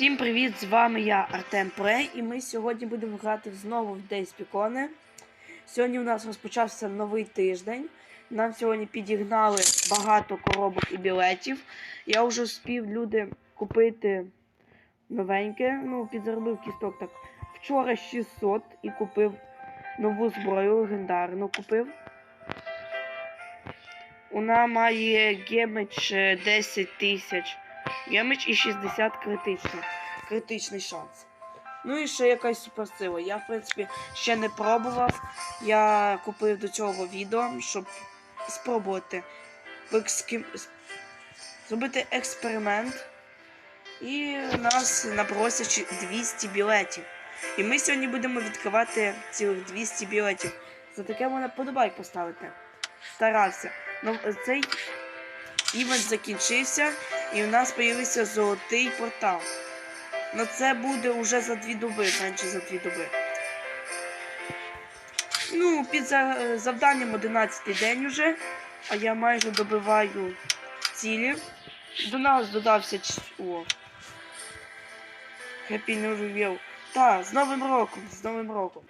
Всім привіт! З вами я Артем Прей, і ми сьогодні будемо грати знову в Days Picone. Сьогодні у нас розпочався новий тиждень. Нам сьогодні підігнали багато коробок і білетів. Я вже спів люди купити новеньке. Ну, підзаробив кісток так. Вчора 600 і купив нову зброю легендарну купив. Вона має гемедж е, 10 тисяч. Гемедж і 60 критичний. Критичний шанс. Ну і ще якась суперсила. Я, в принципі, ще не пробував. Я купив до цього відео, щоб спробувати зробити експеримент. І нас напросять чи- 200 білетів. І ми сьогодні будемо відкривати цілих 200 білетів. За таке можна подобайк поставити. Старався. Ну, цей івент закінчився, і у нас з'явився золотий портал. Ну це буде вже за дві доби, менше за дві доби. Ну, під завданням 11 день уже, а я майже добиваю цілі. До нас додався о. Happy New Year. Так, з Новим роком, з Новим роком.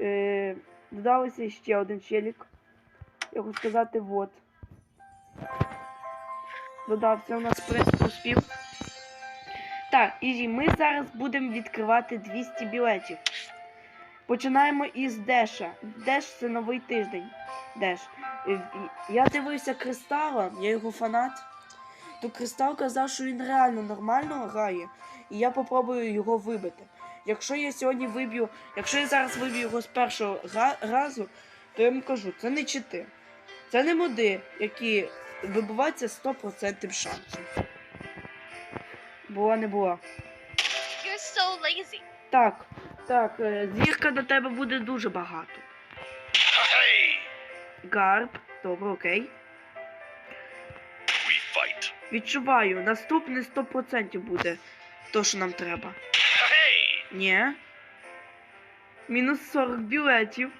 Е, додався ще один челік. Я хочу сказати, вот. Додався у нас в принципі успів. Так, і ми зараз будемо відкривати 200 білетів. Починаємо із Деша. Деш це новий тиждень. Деш. Я дивився Кристала, я його фанат. То Кристал казав, що він реально нормально грає, і я попробую його вибити. Якщо я сьогодні виб'ю, якщо я зараз виб'ю його з першого разу, то я йому кажу, це не чити. Це не моди, які вибиваються 100% шансом. Була не була. You're so lazy. Так, так, е, зірка на тебе буде дуже багато. Hey! Гарб, добре, окей. We fight. Відчуваю, наступний 100% буде то, що нам треба. Hey! Ні. Мінус 40 білетів.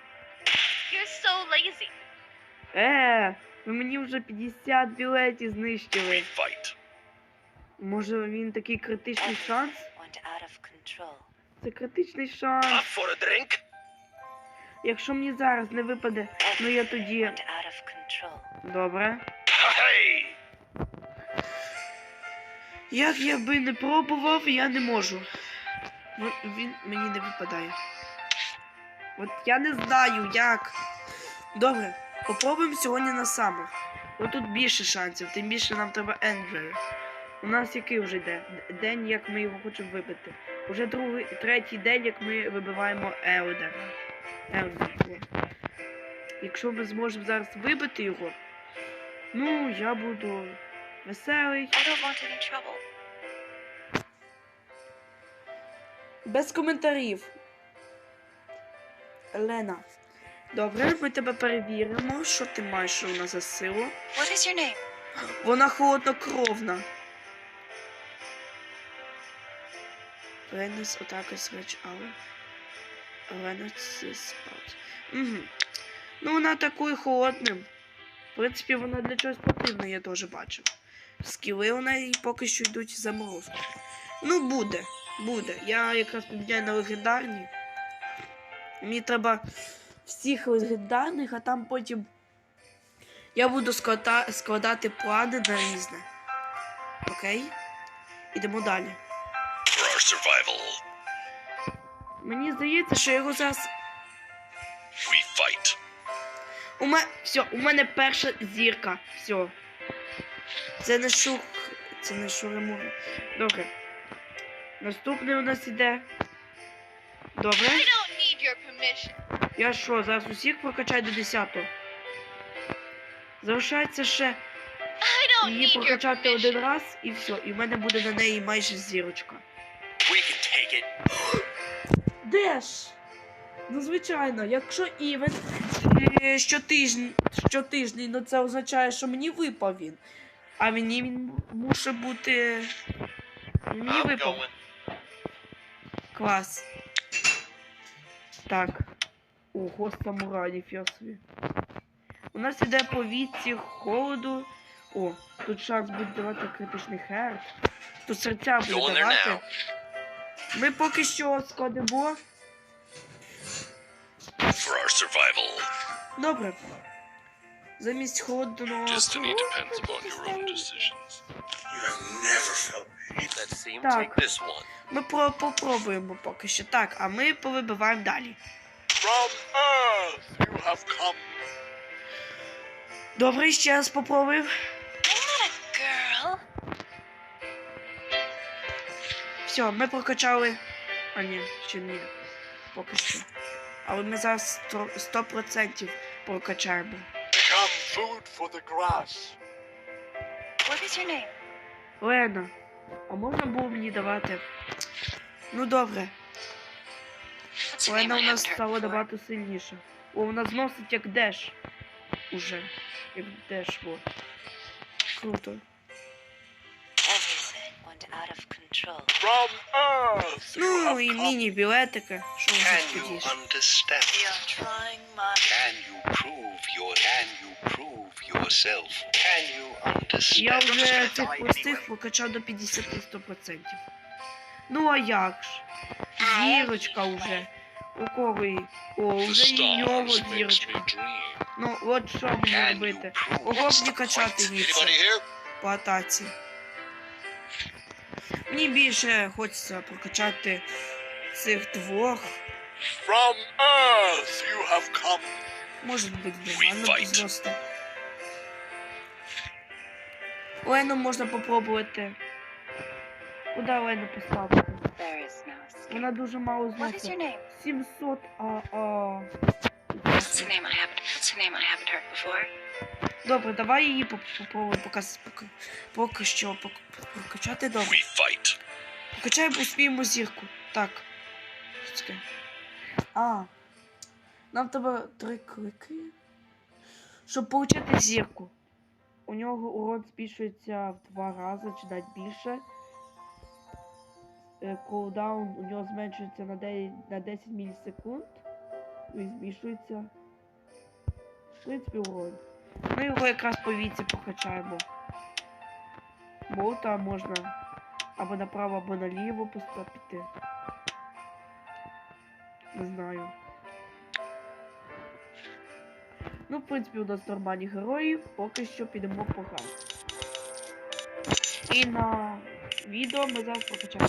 You're so lazy. Е, ви мені вже 50 білетів знищили. Може він такий критичний шанс? Це критичний шанс. Якщо мені зараз не випаде, ну я тоді. Добре. Як я би не пробував, я не можу. Ну, він мені не випадає. От я не знаю як. Добре, попробуємо сьогодні на самих. От тут більше шансів, тим більше нам треба Енджель. У нас який вже йде? День, як ми його хочемо вибити. Уже другий, третій день, як ми вибиваємо Елдера. Елдер. Якщо ми зможемо зараз вибити його, ну я буду веселий. I don't want any trouble. Без коментарів. Лена. Добре, ми тебе перевіримо. Що ти маєш що вона за силу? What is your name? Вона холоднокровна. Ренес атака свеч але. Ренес спаут. Угу. Ну вона атакує холодним. В принципі, вона для чогось потрібна, я теж бачив. Скіли у неї поки що йдуть в заморозку. Ну, буде, буде. Я якраз поміняю на легендарні. Мені треба всіх легендарних, а там потім я буду склада- складати плани на різне. Окей? Ідемо далі. For our survival. Мені здається, що його зараз. We fight. У мене. Все, у мене перша зірка. Все. Це не шух. Це не шуримури. Добре. Наступний у нас іде. Добре. Permission. Я що, зараз усіх прокачаю до 10-го? Залишається ще її прокачати один раз і все. І в мене буде на неї майже зірочка. Де ж? Ну, звичайно, якщо івент е, щотижні, щотижні, ну це означає, що мені випав він. А мені він мусить бути. Мені випав. Клас. Так. Ого, самураїв я собі. У нас іде по віці холоду. О, тут шанс буде давати критичний херт. Тут серця буде давати. Ми поки що складемо. For our survival. Добре. Замість холодного. Destiny depends upon your own decisions. You have never felt Let's see him Так. take this one. Ми про попробуємо поки що. Так, а ми повибиваємо далі. From Earth you have come. Добре, ще раз попробуємо. Все, ми прокачали. А ні, ще ні. Поки що. Але ми зараз сто- 100% прокачаємо. Become food for the grass. What is your name? Лена, а можна було мені давати? Ну добре? Лена у нас стала набагато сильніша. О, вона зносить як деш. Уже. Як деш, вот. Круто. Ну і come. міні-білетики. Що вже Can Я вже цих die простих anyway. прокачав до 50-100%. Ну а як ж? Зірочка вже. У кого її? О, вже і нього зірочка. Ну, от що мені робити? Кого б не качати віце по атаці? Мені більше хочеться прокачати цих двох. From Earth you have come. Може бути We нормально Лену можна попробувати. Куди Лену поставити? Вона дуже мало name? 700, а. Добре, давай її попробуємо поки, поки, поки що пок- прокачати добре. Покачаємо успіємо зірку. Так. Таке? А. Нам треба три клики. Щоб отримати зірку. У нього урон збільшується в два рази чи навіть більше. Е, Кулдаун у нього зменшується на 9, на 10 мілісекунд. І збільшується. В принципі, урон. Ми його якраз по віці прокачаємо. Болта можна або направо, або наліво піти. Не знаю. Ну, в принципі, у нас нормальні герої, поки що підемо по грам. І на відео ми зараз прокачаємо.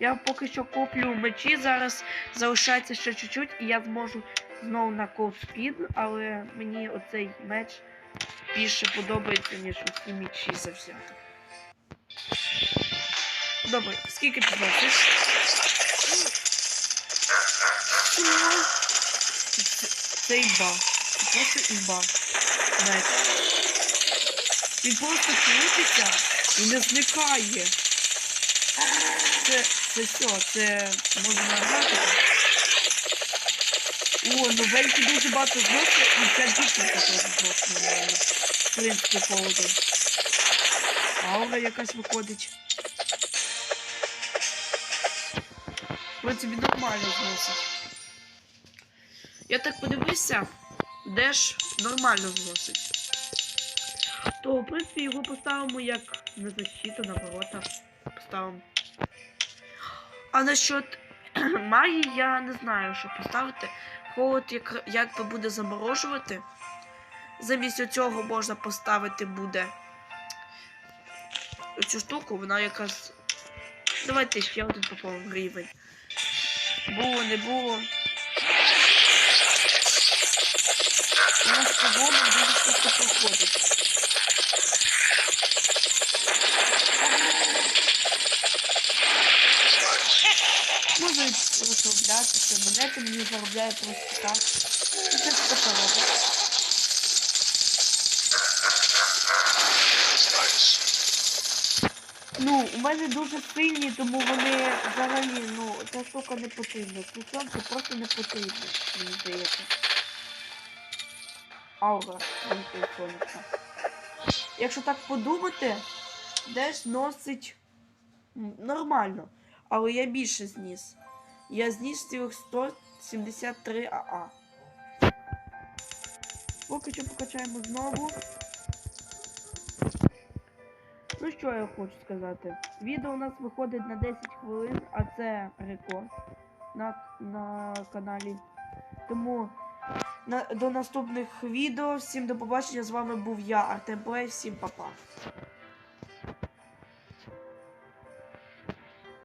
Я поки що куплю мечі, зараз залишається ще чуть-чуть, і я зможу знову на Speed, але мені оцей меч більше подобається, ніж усі мечі завзяти. Добре, скільки ти зносиш? Це, імба. Просто імба. Меч. Він просто крутиться і не зникає. Це, це все, це можна нагадати. О, ну вельки дуже багато зносить, і ця дівчинка теж зносить нормально. В принципі, холодом. Аура якась виходить. В принципі, нормально зносить. Я так подивився, де ж нормально зносить. То, в принципі, його поставимо як на защиту, на ворота. Поставимо. А насчет магії я не знаю, що поставити. Холод як, якби буде заморожувати. Замість цього можна поставити буде цю штуку, вона якраз. Давайте ще один попробуємо рівень. Було, не було. Нас погода дуже швидко проходить. Можна розслаблятися, монети мені заробляє просто так. І це робить. Ну, у мене дуже сильні, тому вони взагалі, ну, ця штука не потрібна. Це просто не потрібно, мені здається. Аура, мені сонця. Якщо так подумати, десь носить нормально. Але я більше зніс. Я зніс цілих 173 АА. Поки що покачаємо знову. Ну що я хочу сказати? Відео у нас виходить на 10 хвилин, а це рекорд на, на каналі. Тому до наступних відео. Всім до побачення. З вами був я, Артем Плей. Всім па-па.